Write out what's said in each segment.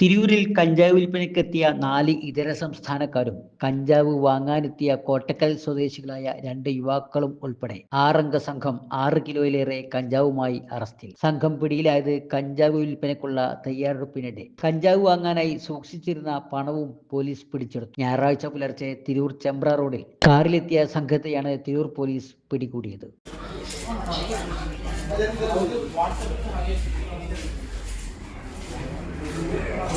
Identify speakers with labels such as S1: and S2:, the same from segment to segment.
S1: തിരൂരിൽ കഞ്ചാവ് വിൽപ്പനയ്ക്കെത്തിയ നാല് ഇതര സംസ്ഥാനക്കാരും കഞ്ചാവ് വാങ്ങാനെത്തിയ കോട്ടക്കൽ സ്വദേശികളായ രണ്ട് യുവാക്കളും ഉൾപ്പെടെ ആറംഗ സംഘം ആറ് കിലോയിലേറെ കഞ്ചാവുമായി അറസ്റ്റിൽ. സംഘം പിടിയിലായത് കഞ്ചാവ് വിൽപ്പനയ്ക്കുള്ള തയ്യാറെടുപ്പിനിടെ കഞ്ചാവ് വാങ്ങാനായി സൂക്ഷിച്ചിരുന്ന പണവും പോലീസ് പിടിച്ചെടുത്തു. ഞായറാഴ്ച പുലർച്ചെ തിരൂർ ചെമ്പ്ര റോഡിൽ കാറിലെത്തിയ സംഘത്തെയാണ് തിരൂർ പോലീസ് പിടികൂടിയത്.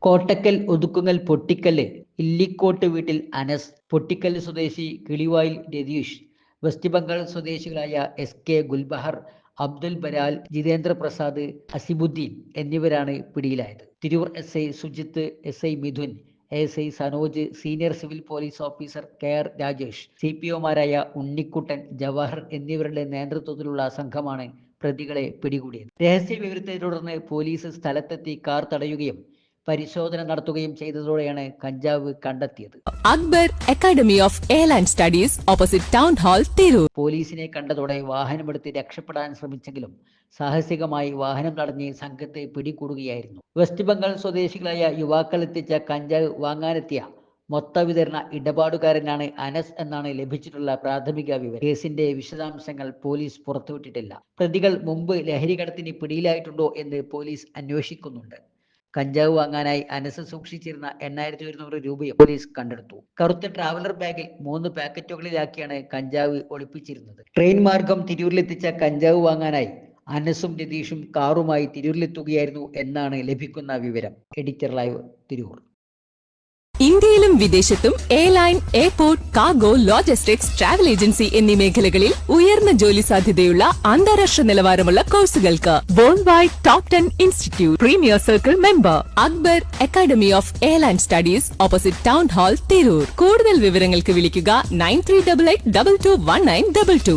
S1: കോട്ടക്കൽ ഒതുക്കുങ്ങൽ പൊട്ടിക്കൽ ഇല്ലിക്കോട്ട് വീട്ടിൽ അനസ് പൊട്ടിക്കൽ സ്വദേശി കിളിവായിൽ രതീഷ് വെസ്റ്റ് ബംഗാൾ സ്വദേശികളായ എസ് കെ ഗുൽബഹർ അബ്ദുൽ ബരാൽ ജിതേന്ദ്ര പ്രസാദ് അസിബുദ്ദീൻ എന്നിവരാണ് പിടിയിലായത്. Tirur S I Sujith S I Mithun S I Sanoj senior civil police officer K R Rajesh C P ഒമാരായ Unnikuttan Jawahar എന്നിവരുടെ നേതൃത്വത്തിലുള്ള സംഘമാണ് പ്രതികളെ പിടികൂടിയത്. രഹസ്യ വിവരത്തെ തുടർന്ന് പോലീസ് സ്ഥലത്തെത്തി കാർ തടയുകയും പരിശോധന നടത്തുകയും ചെയ്തതോടെയാണ് കഞ്ചാവ് കണ്ടെത്തിയത്.
S2: Akbar academy of airline studies opposite town hall Tirur
S1: പോലീസിനെ കണ്ടതോടെ വാഹനമെടുത്ത് രക്ഷപ്പെടാൻ ശ്രമിച്ചെങ്കിലും സാഹസികമായി വാഹനം തടഞ്ഞ് സംഘത്തെ പിടികൂടുകയായിരുന്നു. വെസ്റ്റ് ബംഗാൾ സ്വദേശികളായ യുവാക്കൾ എത്തിച്ച കഞ്ചാവ് വാങ്ങാനെത്തിയ മൊത്ത വിതരണ ഇടപാടുകാരനാണ് അനസ് എന്നാണ് ലഭിച്ചിട്ടുള്ള പ്രാഥമിക വിവരം. കേസിന്റെ വിശദാംശങ്ങൾ പോലീസ് പുറത്തുവിട്ടിട്ടില്ല. പ്രതികൾ മുമ്പ് ലഹരി കടത്തിന് പിടിയിലായിട്ടുണ്ടോ എന്ന് പോലീസ് അന്വേഷിക്കുന്നുണ്ട്. കഞ്ചാവ് വാങ്ങാനായി അനസ് സൂക്ഷിച്ചിരുന്ന എണ്ണായിരത്തി ഒരുന്നൂറ് രൂപയും പോലീസ് കണ്ടെടുത്തു. കറുത്ത ട്രാവലർ ബാഗിൽ മൂന്ന് പാക്കറ്റുകളിലാക്കിയാണ് കഞ്ചാവ് ഒളിപ്പിച്ചിരുന്നത്. ട്രെയിൻ മാർഗം തിരൂരിലെത്തിച്ച കഞ്ചാവ് വാങ്ങാനായി അനസും രതീഷും കാറുമായി തിരൂരിലെത്തുകയായിരുന്നു എന്നാണ് ലഭിക്കുന്ന വിവരം. Editor live Tirur.
S2: വിദേശത്തും airline airport cargo logistics travel agency എന്നീ മേഖലകളിൽ ഉയർന്ന ജോലി സാധ്യതയുള്ള അന്താരാഷ്ട്ര നിലവാരമുള്ള കോഴ്സുകൾക്ക് world wide top ten institute premier circle member Akbar academy of airline studies opposite town hall Tirur. കൂടുതൽ വിവരങ്ങൾക്ക് വിളിക്കുക nine three double eight double two one nine double two